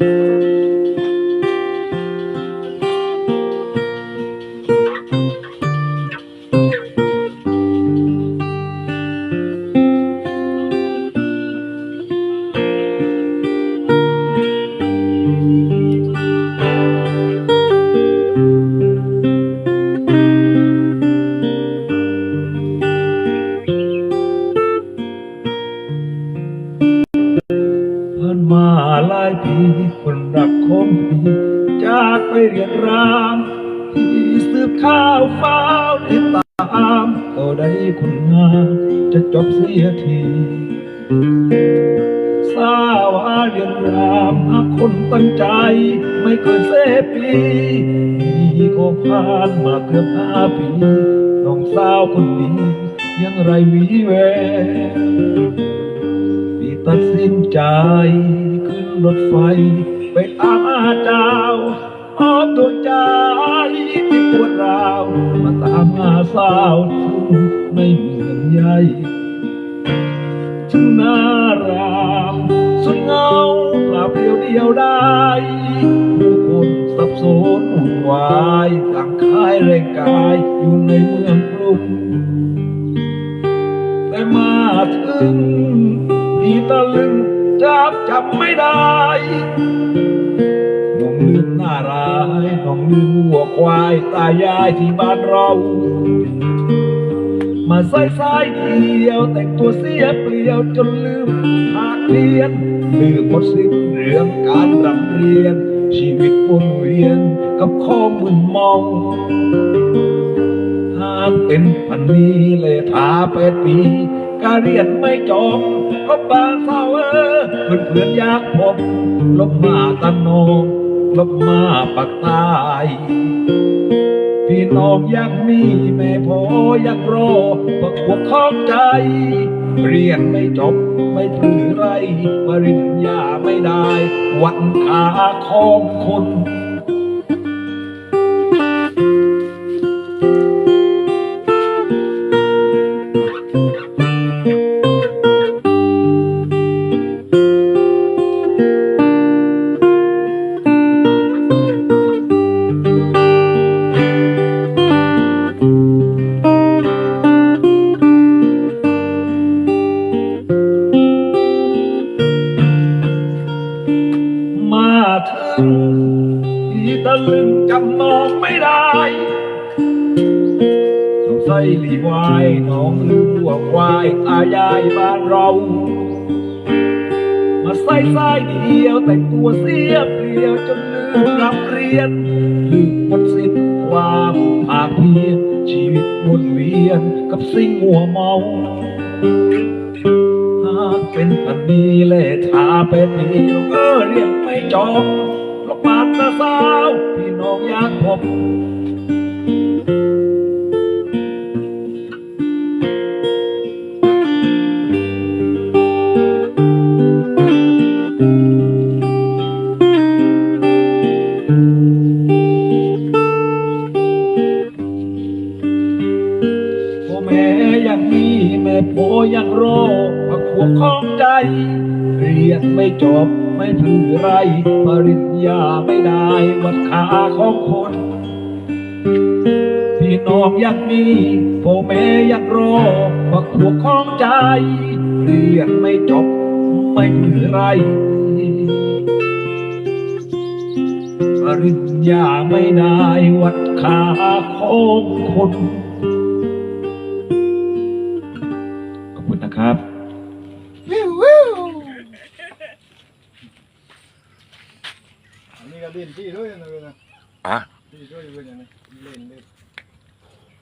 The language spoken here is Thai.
ผ่ จากไปเรียนรามที่สืบข้าวฟ้าติดตามก็ได้คนงามจะจบเสียทีทราว่าเรียนรามหากคนตั้งใจไม่เกินเสปีพี่ก็ผ่านมาเกือบห้าปีน้องสาวคนนี้ ยังไรวีแววพี่ตัดสินใจขึ้นรถไฟ ไปตามอาเจ้าอ้อมดวงใจที่ปวดร้าวมาตามหาสาวซึ่งไม่เหมือนใยฉันนารามสุดเงาปล่าเปลี่ยวเดียวได้ผู้คนสับสนวุ่นวายต่างคายแรงกายอยู่ในเมืองกรุงแต่มาถึงพี่ตะลึงจับจำไม่ได้ ควายตายายที่บ้านเรา มาใส่สายเดียว แต่งตัวเสียเปลี่ยวจนลืมภาคเรียนลืมหมดสิ้นเรื่องการรำเรียน ชีวิตวนเวียนกับข้อมึนมองหากเป็นพันนี้เลยพาแปดปีการเรียนไม่จบก็บางเศร้าเออเพื่อนเพื่อนอยากพบลบมาตันนอง ลบมาปักตาย พี่น้องอยากมีแม่พออยากรอประกวดข้องใจ เรียนไม่จบไม่ถือไร ปริญญาไม่ได้ วันขาของคน ที่ตะลึงจำน้องไม่ได้สงสัยหลีวายน้องลืมว่าควายตายายบ้านเรา มาใส่ใสายเดียวแต่งตัวเสียเปลี่ยวจนลืมรับเรียนลืมหมดสิ้นความภาคเพียรชีวิตวนเวียนกับสิ่งหัวเมาหากเป็นพันนี้แหละถ้าเป็นนี้เออเรียนไม่จบ ตาสาวพี่น้องอยากพบ พักหัวของใจ เรียนไม่จบไม่ถือไร ปริญญาไม่ได้วัดค่าของคนพี่น้องยังมีพ่อแม่ยังรอพักหัวของใจเรียนไม่จบไม่ถือไรปริญญาไม่ได้วัดค่าของคน นี้ก็เล่นที่ด้วยนะเว้ยนะอะที่ด้วยเว้ยนะเล่นเล่น